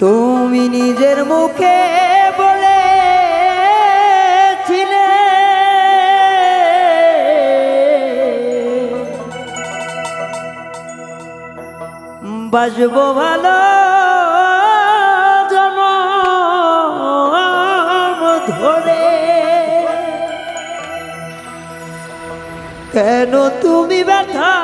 তুমি নিজের মুখে বলেছিলে। বাজব ভালো কেন তুমি ব্যথা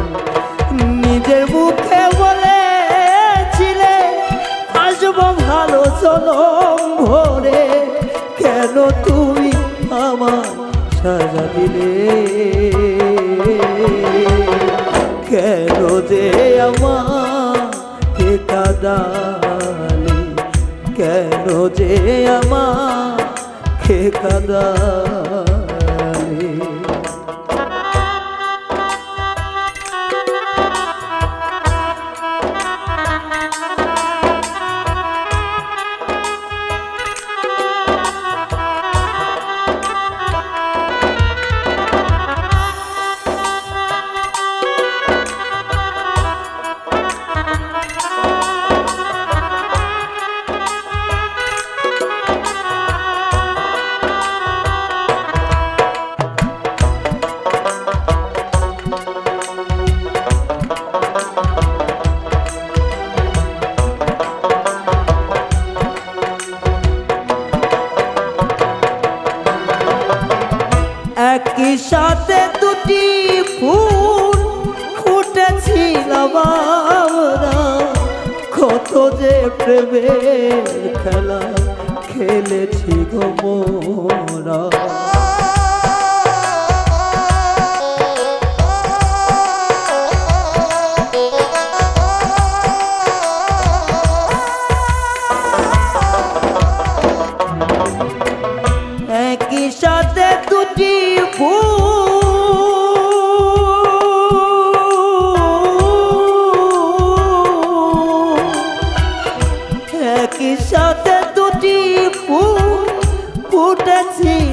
সাজা দিলে? কেন যে আমাকে কাদালি কেন যে আমাকে কাদালে ফুটেছিলাম আমরা কত যে প্রেমের খেলা খেলেছি গো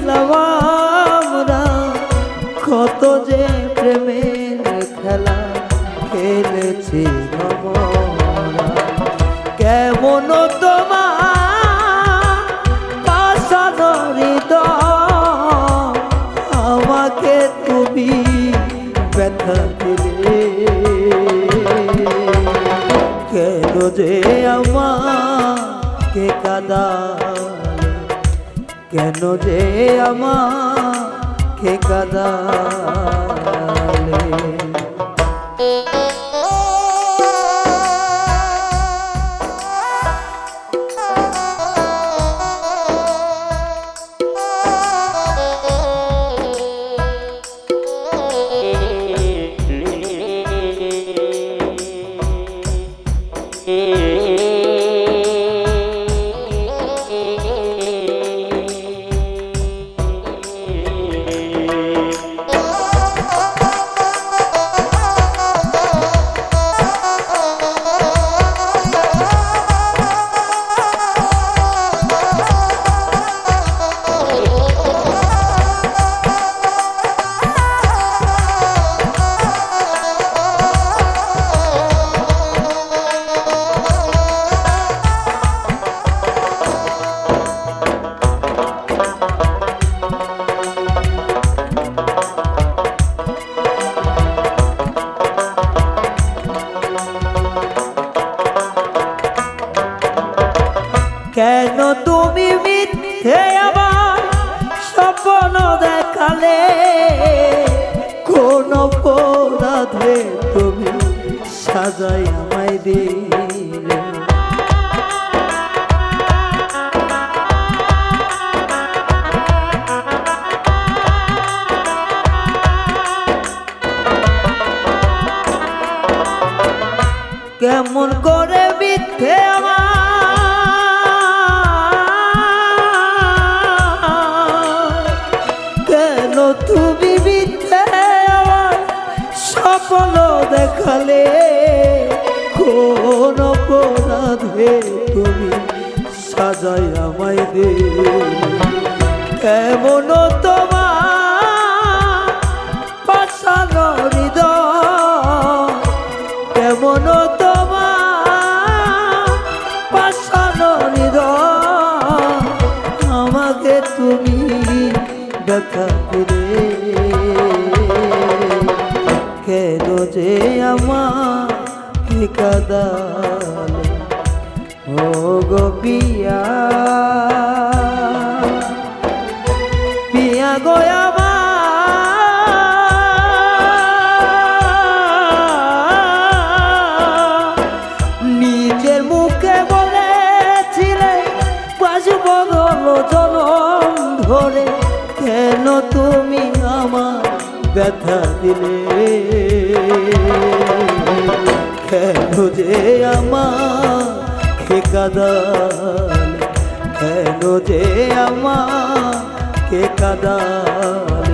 ফুটেছিলাম আমরা কত যে প্রেমের খেলা খেলেছি কেমন তোমার হৃদয়, আমাকে তুমি ব্যথা দিলে। কেন যে আমাকে কাদালে কেন যে আমাকে কাদালে? কেন সাজাই আমায় দিল। কেমন করে বিথে কেন তুমি বিথে আমার? দেখালে কোন অপরাধে তুমি? সাজাই আমায় দে। কেমন তোমার পাশানো হৃদয়? কেমন তোমার আমাকে তুমি দেখা দিলে কেন যে আমাকে কাদালে। ও গো পিয়া। পিয়া গয়ামা নিজের মুখে বলেছিলে, বাজব জনম ধরে। কেন তুমি আমার ব্যথা দিলে? কেন যে আমাকে কাদালে? কেন যে আমাকে কাদাল?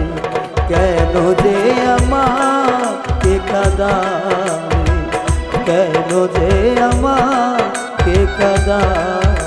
কেন যে আমাকে কাদাল? কেন যে আমাকে কাদালে?